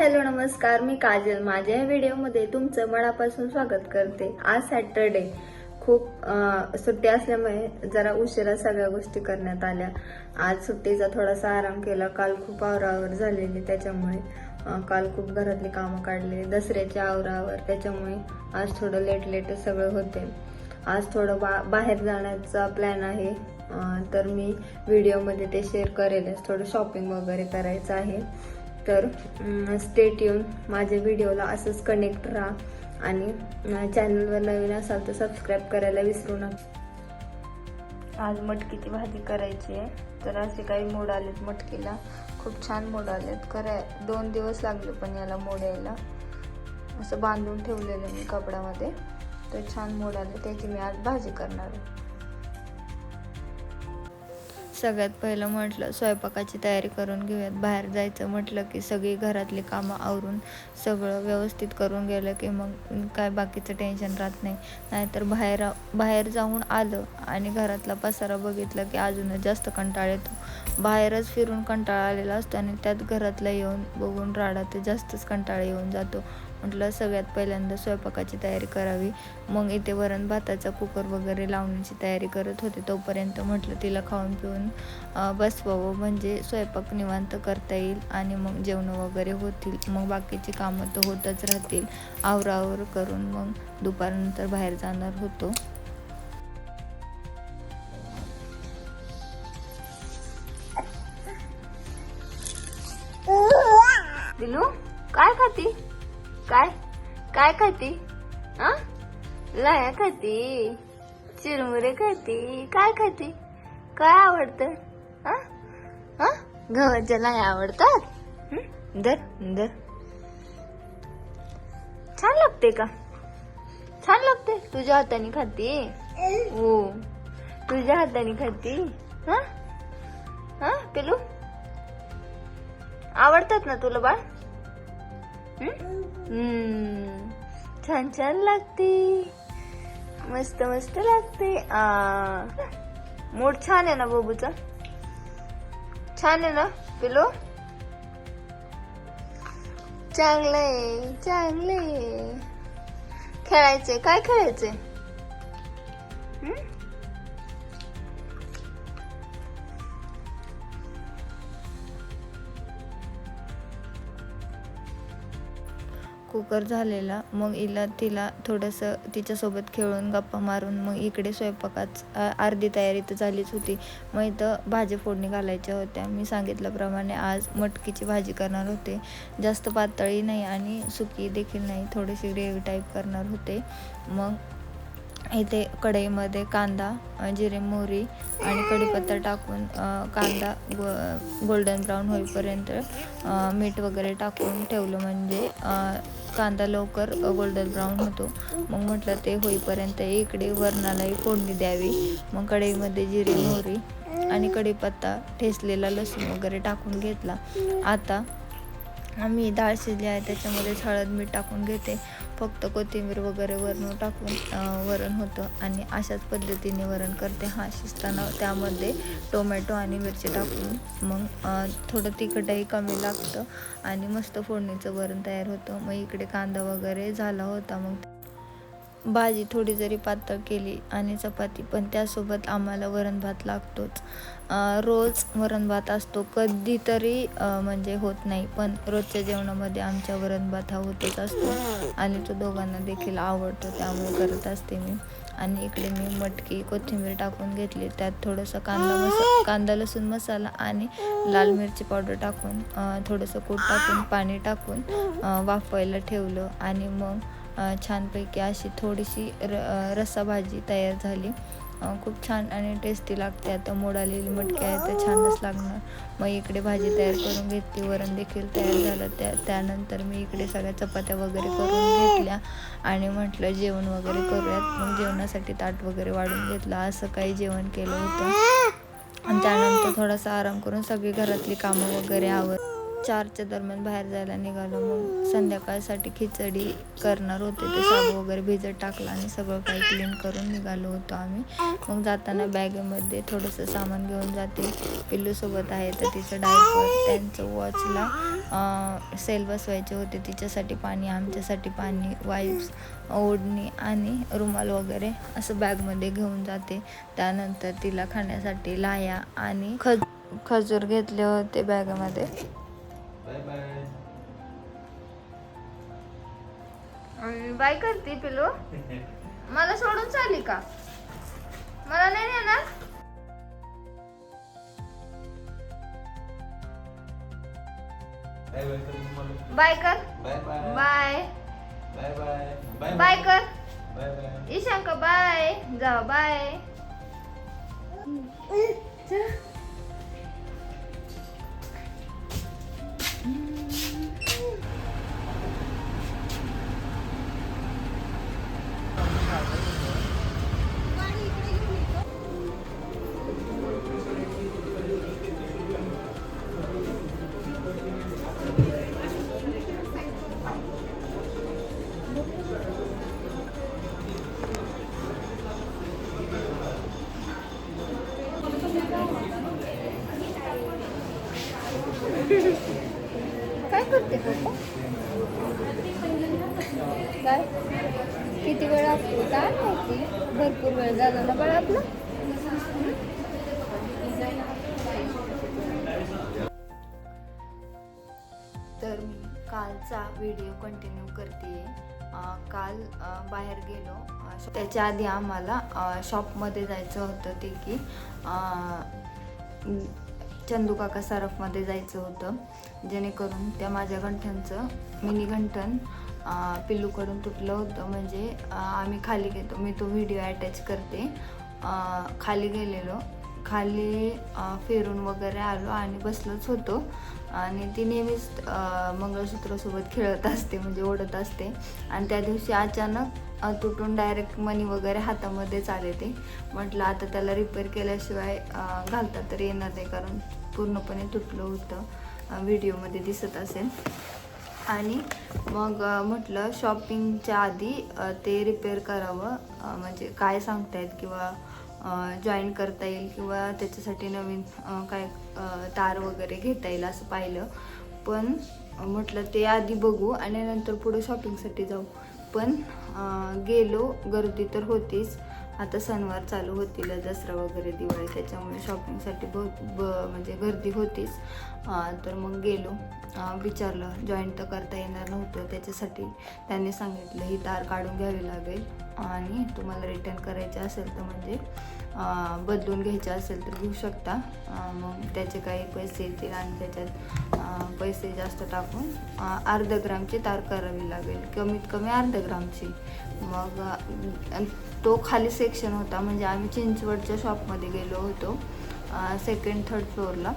Hello नमस्कार. मी काजल. माझ्या या व्हिडिओमध्ये तुमचं मनापासून स्वागत करते. आज सॅटरडे. खूप सुट्टी असल्यामुळे जरा उशिरा सगळ्या गोष्टी करण्यात आल्या. आज सुट्टीचा थोडासा आराम केला. काल खूप आवरावर झालेली त्याच्यामुळे. काल खूप घरातली कामं काढली. दसऱ्याच्या आवरावर. त्याच्यामुळे आज थोडं लेट लेट सगळं होते. आज थोडं बा बाहेर जाण्याचा प्लॅन आहे. तर मी व्हिडिओमध्ये ते शेअर करेलच. थोडं शॉपिंग वगैरे करायचं आहे. तर स्टेट येऊन माझ्या व्हिडिओला असंच कनेक्ट राहा. आणि चॅनलवर नवीन असाल तर सबस्क्राईब करायला विसरू नका. आज मटकीची भाजी करायची आहे. तर असे काही मोड आलेत मटकीला. खूप छान मोड आलेत. कराय दोन दिवस लागले पण याला मोड यायला. असं बांधून ठेवलेलं मी कपड्यामध्ये. तर छान मोड आले त्याची मी आज भाजी करणार आहे. सगळ्यात पहिलं म्हटलं स्वयंपाकाची तयारी करून घेऊयात. बाहेर जायचं म्हटलं की सगळी घरातली कामं आवरून सगळं व्यवस्थित करून गेलं की मग काय बाकीचं टेन्शन राहत नाही. नाहीतर बाहेर बाहेर जाऊन आलं आणि घरातला पसारा बघितला की अजूनच जास्त कंटाळा येतो. बाहेरच फिरून कंटाळा आलेला असतो आणि त्यात घरातला येऊन बघून राडा ते जास्तच कंटाळा येऊन जातो. म्हटलं सगळ्यात पहिल्यांदा स्वयंपाकाची तयारी करावी. मग इथे वरण भाताचा कुकर वगैरे लावण्याची तयारी करत होते. तोपर्यंत म्हटलं तिला खाऊन पिऊन बसवावं. म्हणजे स्वयंपाक निवांत करता येईल आणि मग जेवणं वगैरे होतील. मग बाकीची कामं तर होतच राहतील. आवरावर करून मग दुपारनंतर बाहेर जाणार होतो. काय खाती? हा लाया खाती? चिरमुरे खाती? काय खाती? काय आवडतं? हा हा गव्हाच्या लाया आवडतात? दर दर. छान लागते का? छान लागते. तुझ्या हाताने खाती? हो. तुझ्या हाताने खाती? हा? हा? पेलू? आवडतात ना तुला बाळ? छान छान लागते. मस्त मस्त लागते. आ मूड छान आहे ना बाबूचा? छान आहे ना पिलो चांगलंय चांगलंय. खेळायचंय काय खेळायचंय? कुकर झालेला मग हिला तिला थोडंसं तिच्यासोबत खेळून गप्पा मारून मग इकडे स्वयंपाकाच अर्धी तयारी तर झालीच होती. मग इथं भाजी फोडणी घालायच्या होत्या. मी सांगितल्याप्रमाणे आज मटकीची भाजी करणार होते. जास्त पातळी नाही आणि सुकी देखील नाही थोडीशी ग्रेव्ही टाईप करणार होते. मग इथे कढईमध्ये कांदा जिरे मोहरी आणि कढीपत्ता टाकून कांदा गो गोल्डन ब्राऊन होईपर्यंत मीठ वगैरे टाकून ठेवलं. म्हणजे कांदा लवकर गोल्डन ब्राऊन होतो. मग म्हटलं ते होईपर्यंत इकडे वरणालाही फोडणी द्यावी. मग कढईमध्ये जिरे मोहरी आणि कढीपत्ता ठेचलेला लसूण वगैरे टाकून घेतला. आता आम्ही डाळ शिजली आहे त्याच्यामध्ये हळद मीठ टाकून घेते. फक्त कोथिंबीर वगैरे वरण टाकून वरण होतं आणि अशाच पद्धतीने वरण करते. हा शिजताना त्यामध्ये टोमॅटो आणि मिरची टाकून मग थोडं तिखटही कमी लागतं आणि मस्त फोडणीचं वरण तयार होतं. मग इकडे कांदा वगैरे झाला होता मग भाजी थोडी जरी पातळ केली आणि चपाती पण त्यासोबत आम्हाला वरण भात लागतोच. रोज वरण भात असतो कधीतरी म्हणजे होत नाही पण रोजच्या जेवणामध्ये आमच्या वरण भात हा होतच असतो. आणि तो दोघांना देखील आवडतो त्यामुळे करत असते मी. आणि इकडे मी मटकी कोथिंबीर टाकून घेतली. त्यात थोडंसं कांदा मसा कांदा लसूण मसाला आणि लाल मिरची पावडर टाकून थोडंसं कूट टाकून पाणी टाकून वाफवायला ठेवलं. आणि मग छानपैकी अशी थोडीशी र अ, रस्सा भाजी तयार झाली. खूप छान आणि टेस्टी लागते. आता मोड आलेली मटकी आहे तर छानच लागणार. मग इकडे भाजी तयार करून घेतली. वरण देखील तयार झालं. त्या त्यानंतर मी इकडे सगळ्या चपात्या वगैरे करून घेतल्या. आणि म्हटलं जेवण वगैरे करूयात. मग जेवणासाठी ताट वगैरे वाढून घेतलं. असं काही जेवण केलं होतं. आणि त्यानंतर थोडासा आराम करून सगळी घरातली कामं वगैरे आवर चारच्या दरम्यान बाहेर जायला निघालो. मग संध्याकाळसाठी खिचडी करणार होते. ते साबू वगैरे भिजत टाकला आणि सगळं काही क्लीन करून निघालो होतो आम्ही. मग जाताना बॅगेमध्ये थोडंसं सामान घेऊन जाते. पिल्लूसोबत आहे तर तिचं डायपर त्यांचं वॉचला सेल बसवायचे होते. तिच्यासाठी पाणी आमच्यासाठी पाणी वाईप्स ओढणी आणि रुमाल वगैरे असं बॅगमध्ये घेऊन जाते. त्यानंतर तिला खाण्यासाठी लाया आणि खज खजूर घेतले होते बॅगमध्ये बाय बाय बाय करते पिलू मला सोडून चाली का? मला नाही नेणार. बाय बाय कर. Bye bye bye. Bye bye bye bye bye कर. ईशांक बाय. जा बाय. काय? किती वेळ लागतो? काय माहिती? भरपूर वेळ झाला ना बाळा आपला. तर मी कालचा व्हिडिओ कंटिन्यू करते. काल बाहेर गेलो. त्याच्या आधी आम्हाला शॉपमध्ये जायचं होतं ते की चंदूकाका चंदू काका सरफमध्ये जायचं होतं. जेणेकरून त्या माझ्या घंटांचं मिनी गंठन पिल्लूकडून तुटलं होतं. म्हणजे आम्ही खाली गेलो. मी तो व्हिडिओ अटॅच करते. खाली गेलेलो. खाली फिरून वगैरे आलो आणि बसलोच होतो. आणि ती नेहमीच मंगळसूत्रासोबत खेळत असते म्हणजे ओढत असते. आणि त्या दिवशी अचानक तुटून डायरेक्ट मनी वगैरे हातामध्येच आले ते म्हटलं आता त्याला रिपेअर केल्याशिवाय घालता तर येणार नाही कारण पूर्णपणे तुटलं होतं. व्हिडिओमध्ये दिसत असेल. आणि मग म्हटलं शॉपिंगच्या आधी ते रिपेअर करावं. म्हणजे काय सांगतायत किंवा जॉईन करता येईल किंवा त्याच्यासाठी नवीन काय तार वगैरे घेता येईल असं पाहिलं. पण म्हटलं ते आधी बघू आणि नंतर पुढे शॉपिंगसाठी जाऊ. पण गेलो गर्दी तर होतीच. आता सणवार चालू होतील दसरा वगैरे दिवाळी त्याच्यामुळे शॉपिंगसाठी बहुत ब म्हणजे गर्दी होतीच. तर मग गेलो. विचारलं जॉईन तर करता येणार नव्हतं त्याच्यासाठी त्यांनी सांगितलं ही तार काढून घ्यावी लागेल आणि तुम्हाला रिटर्न करायचे असेल तर म्हणजे बदलून घ्यायचे असेल तर घेऊ शकता. मग त्याचे काही पैसे येतील आणि त्याच्यात पैसे जास्त टाकून अर्ध ग्रामची तार करावी लागेल कमीत कमी अर्ध ग्रामची. मग तो खाली सेक्शन होता म्हणजे आम्ही चिंचवडच्या शॉपमध्ये गेलो होतो सेकंड थर्ड फ्लोअरला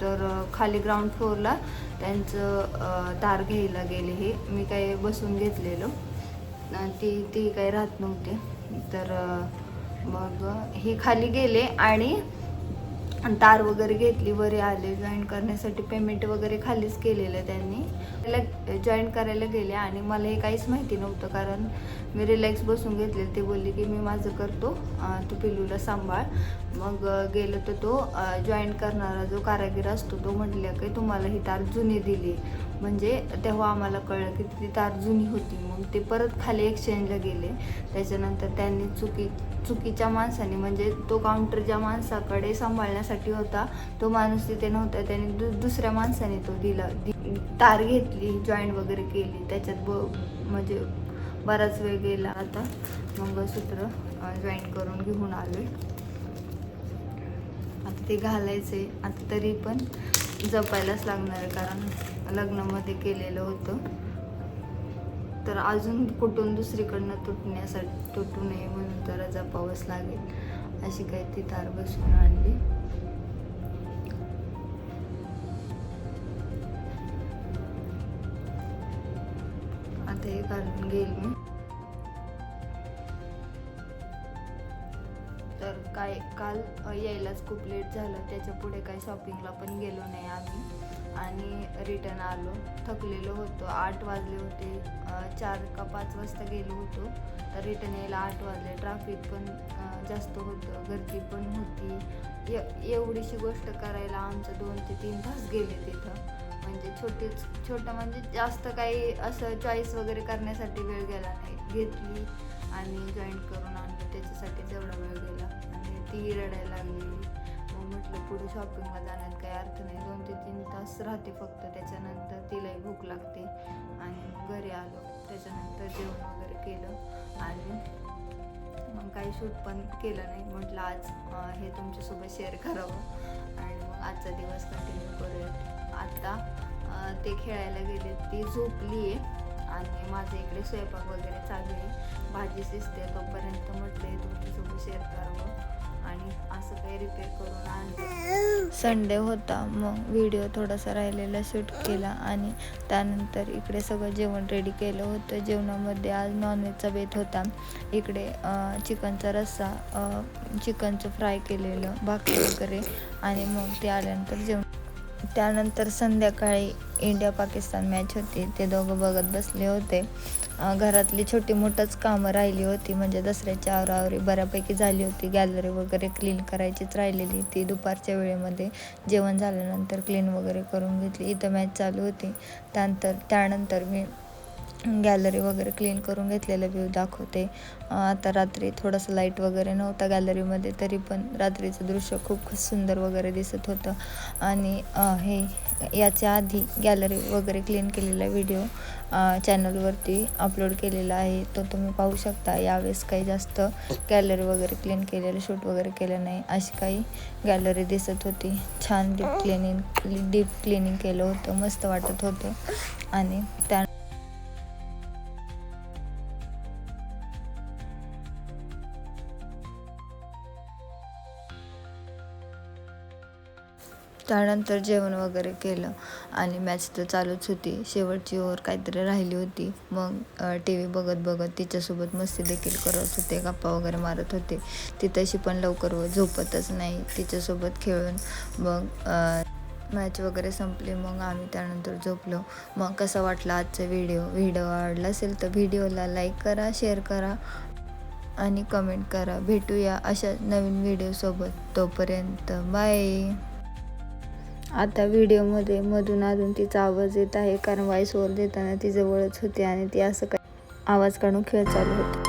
तर खाली ग्राउंड फ्लोअरला त्यांचं तार घ्यायला गेले हे. मी काही बसून घेतलेलो. ती ती काही राहत नव्हते. तर मग हे खाली गेले आणि तार वगैरे घेतली वरे आले जॉईन करण्यासाठी पेमेंट वगैरे खालीच केलेलं त्यांनी. त्याला जॉईन करायला गेले आणि मला हे काहीच माहिती नव्हतं कारण मी रिलॅक्स बसून घेतले ते बोलले की मी माझं करतो तू पिल्लूला सांभाळ. मग गेलो तर तो जॉईन करणारा जो कारागीर असतो तो म्हटल्या की तुम्हाला ही तार जुनी दिली. म्हणजे तेव्हा आम्हाला कळलं की ती तार जुनी होती. मग ते परत खाली एक्सचेंजला गेले. त्याच्यानंतर त्यांनी चुकी चुकीच्या माणसाने म्हणजे तो काउंटर ज्या माणसाकडे सांभाळण्यासाठी होता तो माणूस तिथे नव्हता. त्याने दु दुसऱ्या माणसाने तो दिला दि तार घेतली जॉईन वगैरे केली. त्याच्यात ब म्हणजे बराच वेळ गेला. आता मंगळसूत्र जॉईन करून घेऊन आले ते घालायचे. आता तरी पण जपायलाच लागणार आहे कारण लग्नामध्ये केलेलं होतं. तर अजून कुठून दुसरीकडनं तुटण्यासाठी तुटू नये म्हणून तर जपावंच लागेल. अशी काही ती तार बसून आणली. आता हे घालून घेईल मी. काय काल यायलाच खूप लेट झालं. त्याच्या पुढे काही शॉपिंगला पण गेलो नाही आम्ही. आणि रिटर्न आलो. थकलेलो होतो. आठ वाजले होते. चार का पाच वाजता गेलो होतो. तर रिटर्न यायला आठ वाजले. ट्रॅफिक पण जास्त होतं. गर्दी पण होती. एवढीशी गोष्ट करायला आमचं दोन ते तीन तास गेले तिथं. म्हणजे छोटीच छोटं म्हणजे जास्त काही असं चॉईस वगैरे करण्यासाठी वेळ गेला नाही. घेतली आणि जॉईन करून आणलं. त्याच्यासाठी जेवढा वेळ गेला. ती रडायला लागली. मग म्हटलं पुढे शॉपिंगला जाण्यात काही अर्थ नाही. दोन ते तीन तास राहते फक्त. त्याच्यानंतर तिलाही भूक लागते. आणि घरी आलो. त्याच्यानंतर जेवण वगैरे केलं. आणि मग काही शूट पण केलं नाही. म्हटलं आज हे तुमच्यासोबत शेअर करावं. आणि मग आजचा दिवस कंटिन्यू करूयात आत्ता ते खेळायला गेले. ती झोपली आहे आणि माझं इकडे स्वयंपाक वगैरे चालू आहे. भाजी शिजते तोपर्यंत म्हटले तुमच्यासोबत शेअर करावं. आणि असं काही रिपेअर करून आणलं. संडे होता मग व्हिडिओ थोडासा राहिलेला शूट केला आणि त्यानंतर इकडे सगळं जेवण रेडी केलं होतं. जेवणामध्ये आज नॉनव्हेजचा बेत होता. इकडे चिकनचा रस्सा चिकनचं फ्राय केलेलं भाकरी वगैरे आणि मग ते आल्यानंतर जेवण त्यानंतर संध्याकाळी इंडिया पाकिस्तान मॅच होती. ते दोघं बघत बसले होते. घरातली छोटी मोठंच कामं राहिली होती. म्हणजे दसऱ्याची आवरावरी बऱ्यापैकी झाली होती. गॅलरी वगैरे क्लीन करायचीच राहिलेली ती दुपारच्या वेळेमध्ये जेवण झाल्यानंतर क्लीन वगैरे करून घेतली. इथं मॅच चालू होती. त्यानंतर त्यानंतर मी गॅलरी वगैरे क्लीन करून घेतलेलं व्ह्यू दाखवते. आता रात्री थोडंसं लाइट वगैरे नव्हता गॅलरीमध्ये तरी पण रात्रीचं दृश्य खूप सुंदर वगैरे दिसत होतं. आणि हे याच्या आधी गॅलरी वगैरे क्लीन केलेला व्हिडिओ चॅनलवरती अपलोड केलेला आहे. तो तुम्ही पाहू शकता. यावेळेस काही जास्त गॅलरी वगैरे क्लीन केलेलं शूट वगैरे केलं नाही अशी काही गॅलरी दिसत होती. छान डीप क्लिनिंग डीप क्लिनिंग केलं होतं मस्त वाटत होतं. आणि त्या त्यानंतर जेवण वगैरे केलं आणि मॅच तर चालूच होती. शेवटची ओव्हर काहीतरी राहिली होती. मग टी व्ही बघत बघत तिच्यासोबत मस्ती देखील करत होते गप्पा वगैरे मारत होते. ती तशी पण लवकर व झोपतच नाही. तिच्यासोबत खेळून मग मॅच वगैरे संपली. मग आम्ही त्यानंतर झोपलो. मग कसा वाटला आजचा व्हिडिओ व्हिडिओ आवडला असेल तर व्हिडिओला लाईक करा शेअर करा आणि कमेंट करा. भेटूया अशा नवीन व्हिडिओसोबत तोपर्यंत बाय आता व्हिडिओमध्ये मधून अधून तिचा आवाज येत आहे कारण व्हॉइस ओव्हर देताना ती जवळच होती आणि ती असं काय आवाज काढून खेळ चालू होता.